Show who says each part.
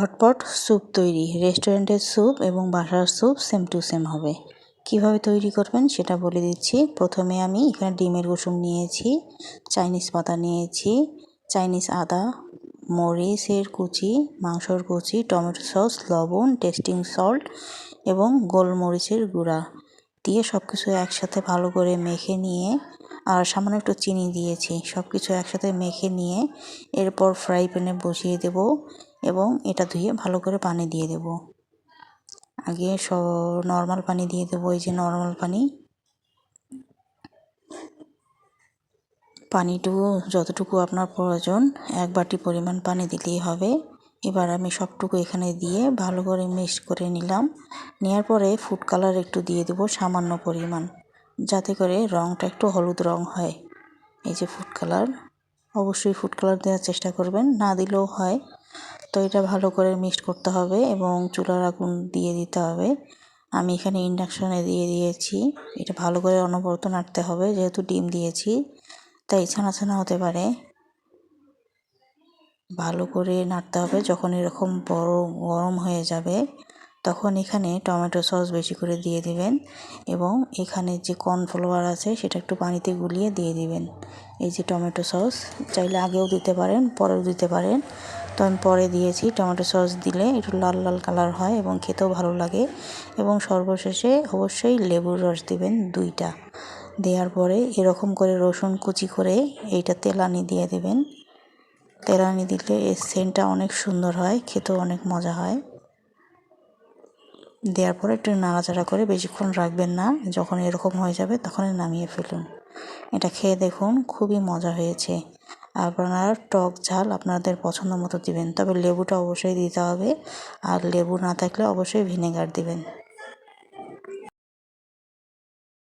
Speaker 1: ঝটপট স্যুপ তৈরি। রেস্টুরেন্টের স্যুপ এবং বাসার স্যুপ সেম টু সেম হবে। কীভাবে তৈরি করবেন সেটা বলে দিচ্ছি। প্রথমে আমি এখানে ডিমের কুসুম নিয়েছি, চাইনিজ পাতা নিয়েছি, চাইনিজ আদা, মরিচের কুচি, মাংসর কুচি, টমেটো সস, লবণ, টেস্টিং সল্ট এবং গোলমরিচের গুঁড়া দিয়ে সব কিছু একসাথে ভালো করে মেখে নিয়ে আর সামান্য একটু চিনি দিয়েছি। সব কিছু একসাথে মেখে নিয়ে এরপর ফ্রাই প্যানে বসিয়ে দেব। এবং এটা ধুয়ে ভালো করে পানি দিয়ে দেব। আগে স নর্মাল পানি দিয়ে দেবো, এই যে নর্মাল পানি। পানিটুকু যতটুকু আপনার প্রয়োজন, এক বাটি পরিমাণ পানি দিলেই হবে। এবার আমি সবটুকু এখানে দিয়ে ভালো করে মিক্স করে নিলাম। নেওয়ার পরে ফুড কালার একটু দিয়ে দেবো সামান্য পরিমাণ, যাতে করে রঙটা একটু হলুদ রং হয়। এই যে ফুড কালার অবশ্যই ফুড কালার দেওয়ার চেষ্টা করবেন, না দিলেও হয়। তো এটা ভালো করে মিক্সড করতে হবে এবং চুলার আগুন দিয়ে দিতে হবে। আমি এখানে ইন্ডাকশনে দিয়ে দিয়েছি। এটা ভালো করে অনবরত নাড়তে হবে, যেহেতু ডিম দিয়েছি, তাই ছানা ছানা হতে পারে। ভালো করে নাড়তে হবে, যখন এরকম বড়, গরম হয়ে যাবে, তখন এখানে টমেটো সস বেশি করে দিয়ে দিবেন এবং এখানে যে কর্নফ্লাওয়ার আছে, সেটা একটু পানিতে গুলিয়ে দিয়ে দিবেন। এই যে টমেটো সস, চাইলে আগেও দিতে পারেন, পরেও দিতে পারেন। তো আমি পরে দিয়েছি। টমেটো সস দিলে একটু লাল লাল কালার হয় এবং খেতেও ভালো লাগে। এবং সর্বশেষে অবশ্যই লেবুর রস দিবেন দুইটা। দেওয়ার পরে এরকম করে রসুন কুচি করে এইটা তেলানি দিয়ে দেবেন। তেলানি দিলে এর সেন্টটা অনেক সুন্দর হয়, খেতেও অনেক মজা হয়। দেওয়ার পরে একটু নাড়াচাড়া করে বেশিক্ষণ রাখবেন না। যখন এরকম হয়ে যাবে তখনই নামিয়ে ফেলুন। এটা খেয়ে দেখুন, খুবই মজা হয়েছে। আপনারা টক ঝাল আপনাদের পছন্দ মতো দিবেন। তবে লেবুটা অবশ্যই দিতে হবে। আর লেবু না থাকলে অবশ্যই ভিনেগার দিবেন।